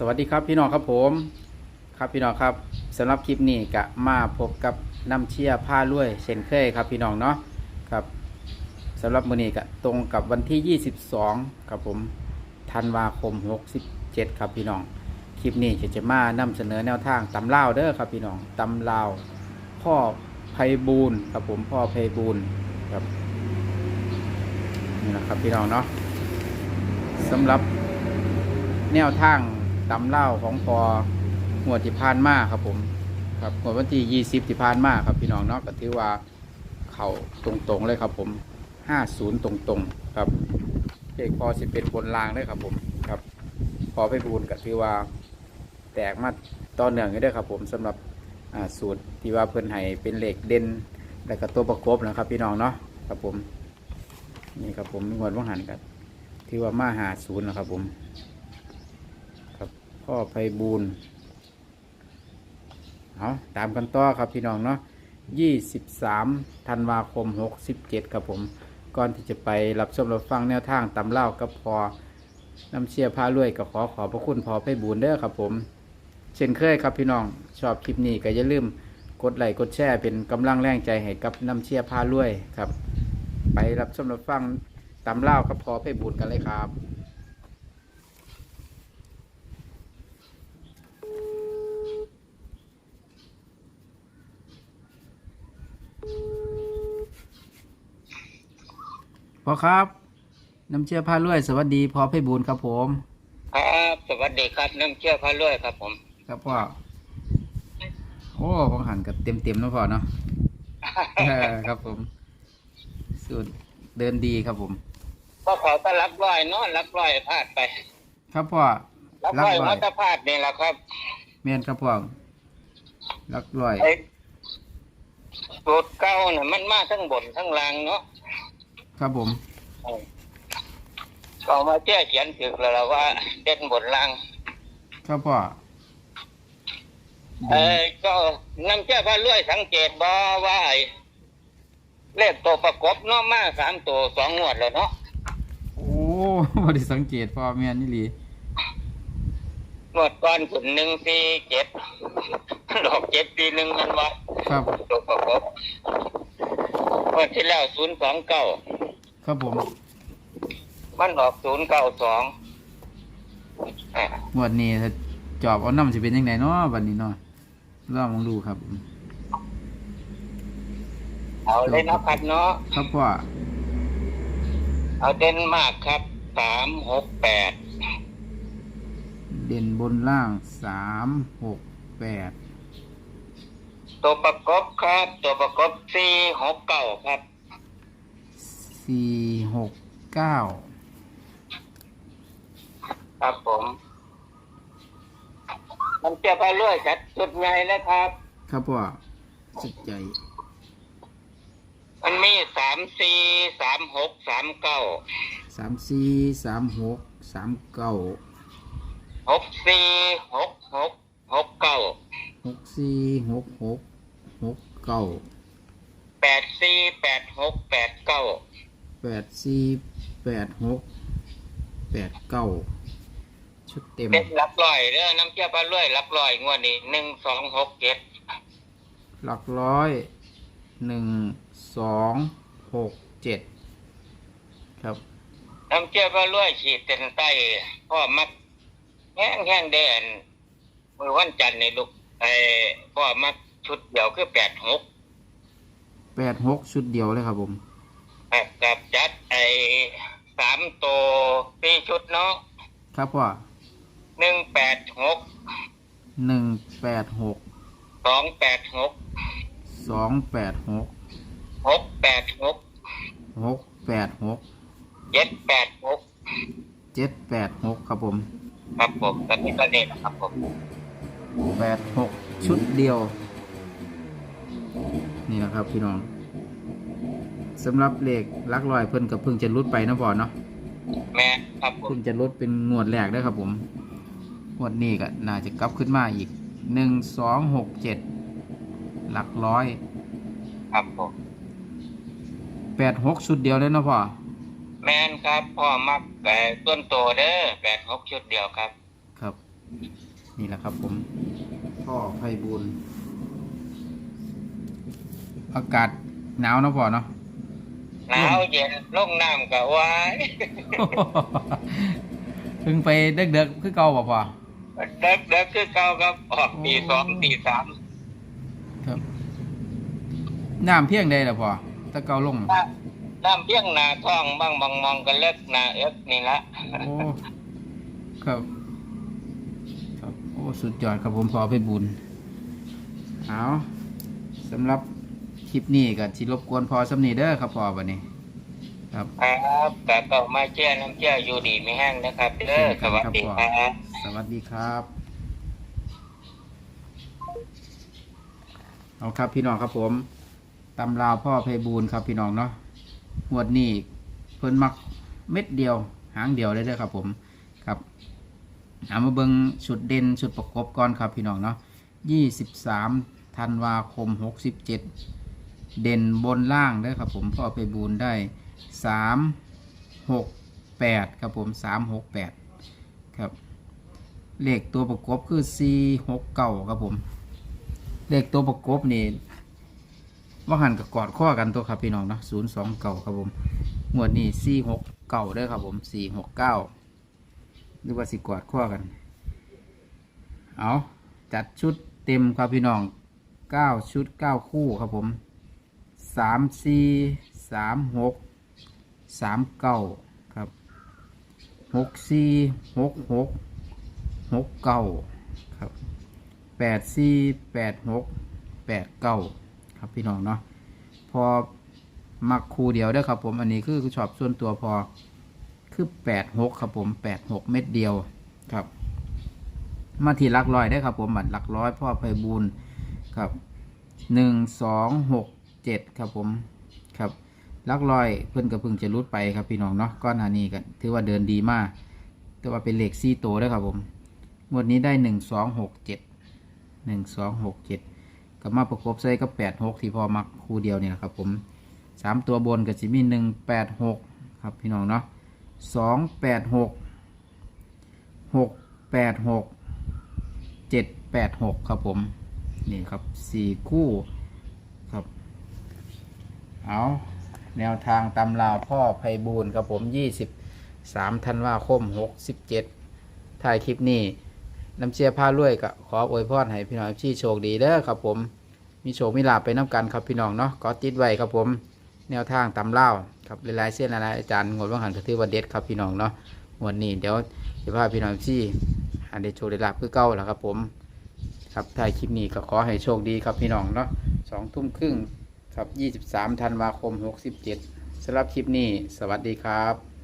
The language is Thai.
สวัสดีครับพี่น้องครับผมครับพี่น้องครับสำหรับคลิปนี้กะมาพบกับน้ำเชี่ยผ้าลวยเช่นเคยครับพี่น้องเนาะครับสำหรับมื้อนี้กะตรงกับวันที่ 22ครับผมธันวาคม 67 ครับพี่น้องคลิปนี้จะจะมานำเสนอแนวทางตำลาวเด้อครับพี่น้องตำลาวพ่อไพบูลครับผมพ่อไพบูลครับนี่นะครับพี่น้องเนาะสำหรับแนวทาง ตำเล่าของพอหัวดที่พานมากครับผมครับหัวดวันที่ยี่สิบที่พานมากครับพี่น้องเนาะก็ถือว่าเข่าตรงๆเลยครับผมห้าศูนย์ตรงๆครับเลขพอสิเป็นบนรางเลยครับผมครับ พอไปบูนก็ถือว่าแตกมาต่อเนื่องอยู่เด้วยครับผมสำหรับสูตรที่ว่าเพิ่นให้เป็นเหล็กเด่นและก็ตัวประกบนะครับ พี่น้องเนาะครับผม นี่ครับผมงวดว่างหันกันที่ว่ามาหาศูนย์นะครับผม พ่อไพบูลเอาตามกันต่อครับพี่น้องเนาะ23ธันวาคม67ครับผม ก่อนที่จะไปรับชมรับฟังแนวทางตำเล่ากับพอน้ำเชียร์พาลุยก็ขอขอบพระคุณพอไพบูลเด้อครับผม เช่นเคยครับพี่น้อง ชอบคลิปนี้ก็อย่าลืมกดไลค์กดแชร์เป็นกำลังแรงใจให้กับน้ำเชียร์พาลุยครับ ไปรับชมรับฟังตำเล่ากับพอไพบูลกันเลยครับ พอครับ น้ำเชื่อผ้าลวยสวัสดีพอไพบูลย์ครับผม ครับสวัสดีครับน้ำเชื่อพระรวยครับผม ครับพ่อ โอ้ของหันกับเต็มเต็มๆเนาะพ่อเนาะ เออครับผม สุดเดินดีครับผม ก็ขอต้อนรับร้อยเนาะรับร้อยพลาดไป ครับพ่อรับรัร้อยร้อมายตรพลาดนี่แหละครับเมียนครับพ่อรักร้อยไอ้สูตรเก่าเนี่ยมันมาทั้งบนทั้งล่างเนาะ ครับผม ก็เอามาเชื่อเขียนถึกแล้วล่ะว่าเด่นบนล่าง ครับพ่อเออก็น้ำเชื่อพระรวยสังเกตบ่ว่าไอ้เลขตัวประกบเนาะมาสามตัวสองงวดแล้วเนาะโอ้บ่ได้สังเกตพ่อเมียนนี่หลีงวดก่อนขุนหนึ่งสี่เจ็ดดอกเจ็ดปีหนึ่งมันวะครับตัวประกบงวดที่แล้วศูนย์สองเก้า ครับผมมันออกศูนย์เก้าสองงวดนี้ถ้าจอบเอาน้ำจะเป็นยังไงเนาะวันนี้เนาะลองมองดูครับผมเอาเลยนะครับเนาะครับพ่อเอาเด่นมากครับสามหกแปดเด่นบนล่างสามหกแปดตัวประกบครับ ตัวประกบสี่หกเก้าครับ สี่หกเก้าครับผม มันจะไปเรื่อยจัดจุดใหญ่เลยครับ ครับพ่อสุดใจ มันมีสามสี่สามหกสามเก้าสามสี่สามหกสามเก้าหกสี่หกหกหกเก้าหกสี่หกหกหกเก้าแปดสี่แปดหกแปดเก้าแปดสี่แปดหกแปดเก้าชุดเต็มเป็นรับลอยเด้อน้ำเชื่อปลาเรื่อยรับลอยงวดนี้หนึ่งสองหกเจ็ดหลักร้อยหนึ่งสองหกเจ็ดครับ น้ำเชื่อปลาเรื่อยขีดเต็นใต้พ่อมักแห้งแห้งๆเด่นมือวันจันทร์นี่ลูกไอ้พ่อมักชุดเดียวคือแปดหกแปดหกชุดเดียวเลยครับผม กับจัดไอ้สามตัวสี่ชุดเนาะครับพ่อหนึ่งแปดหกหนึ่งแปดหกสองแปดหกสองแปดหกหกแปดหกหกแปดหกเจ็ดแปดหกเจ็ดแปดหกครับผมครับผมก็มีประเด็นนะครับผมแปดหกชุดเดียว นี่นะครับพี่น้อง สำหรับเลขหลักลอยเพิ่นกับเพิ่งจะลดไปนะบอเนาะแม่ครับผมเพิ่งจะลดเป็นงวดแรกได้อครับผมงวดนี้ก็น่าจะกลับขึ้นมาอีกหนึ่งสองหกเจ็ดหลักร้อยครับผมแปดหกชุดเดียวเลยเนาะพ่อแมนครับพ่อมักแต่ต้นโตเด้อแปดหกชุดเดียวครับ ครับ นี่แหละครับผม พ่อไพบูลย์อากาศหนาวเนาะพ่อเนาะ หนาวเย็นลงน้ำก็วายเพิ่งไปเด็กๆคือเก่าบ่พ่อเด็กเด็กคือเก่าครับออกตีโอ้สองตีสามครับน้ำเพียงใดล่ะพ่อแตะเก่าลงน้ำน้ำเพียงหนาท้องบางบางมองกันเล็กหนาเอ็กนี่ละโอ้ครับครับโอ้สุดยอดครับผมพอไปบุญเอาสำหรับ คลิปนี้ก็สิรบกวนพอสำนีเด้อครับพอบันนี้ ครับครับแต่ก็มาเชื่อน้ำเชื่ออยู่ดีไม่แห้งนะครับเด้อสวัสดีครับสวัสดีครับ เอาครับพี่น้องครับผมตำราวพ่อไพบูลย์ครับพี่น้องเนาะงวดนี้เพิ่นมักเม็ดเดียว หางเดียวเลยเด้อครับ ผมครับเอามาเบิงชุดเด่นชุดประกบก่อนครับพี่น้องเนาะยี่สิบสามธันวาคมหกสิบ เด่นบนล่างเด้ครับผมพ่อไพบูลย์ได้สามหกแปดครับผมสามหกแปดครับเลขตัวประกบคือสี่หกเก้าครับผม เลขตัวประกบนี่ว่าหันกับกอดข้อกันตัวครับพี่น้องเนาะศูนย์สองเก้าครับผมงวดนี้สี่หกเก้าด้วยครับผมสี่หกเก้าหรือว่าสิกอดข้อกัน เอาจัดชุดเต็มครับพี่น้องเก้าชุดเก้าคู่ครับผม สามสี่สามหกสามเก้าครับหกสี่หกหกหกเก้าครับแปดสี่แปดหกแปดเก้าครับพี่น้องเนาะพอมักคูเดียวเด้ครับผมอันนี้คือชอบส่วนตัวพอคือแปดหกครับผมแปดหกเม็ดเดียวครับ มาที่หลักร้อยได้ครับผมบัตรหลักร้อยพ่อไพบูลครับหนึ่งสองหก เจ็ดครับผมครับลักร้อยเพิ่นกับเพิ่งจะรุดไปครับพี่น้องเนาะก้อนหานี้กันถือว่าเดินดีมากแต่ว่าเป็นเหลขซี่โตวเด้อครับผมงวดนี้ได้หนึ่งสองหกเจ็ดหนึ่งสองหกเจ็ดกับมาประกบใส่กับแปดหกที่พอมักคู่เดียวเนี่ยนะครับผมสามตัวบนก็จะมีหนึ่งแปดหกครับพี่น้องเนาะสองแปดหกหกแปดหกเจ็ดแปดหกครับผมนี่ครับสี่คู่ เอาแนวทางตำราพ่อไพบูลย์ครับผมยี่สิบสามธันวาคมหกสิบเจ็ดถ่ายคลิปนี้น้ำเชียร์ผ้ารวยก็ขออวยพรให้พี่น้องที่โชคดีเด้อครับผม มีโชคมีลาภไปน้ำกันครับพี่น้องเนาะก็ติดไว้ครับผม แนวทางตำเล่าครับหลายๆเส้นหลายๆอาจารย์งดว่างหันก็ถือว่าเด็ดครับพี่น้องเนาะวดนี้เดี๋ยวจะพาพี่น้องที่อันได้โชคได้ลาภคือเก่าแล้วครับผม ครับถ่ายคลิปนี้ก็ขอให้โชคดีครับพี่น้องเนาะสองทุ่มครึ่ง ครับยี่สิบสามธันวาคมหกสิบเจ็ดสำหรับคลิปนี้ สวัสดีครับ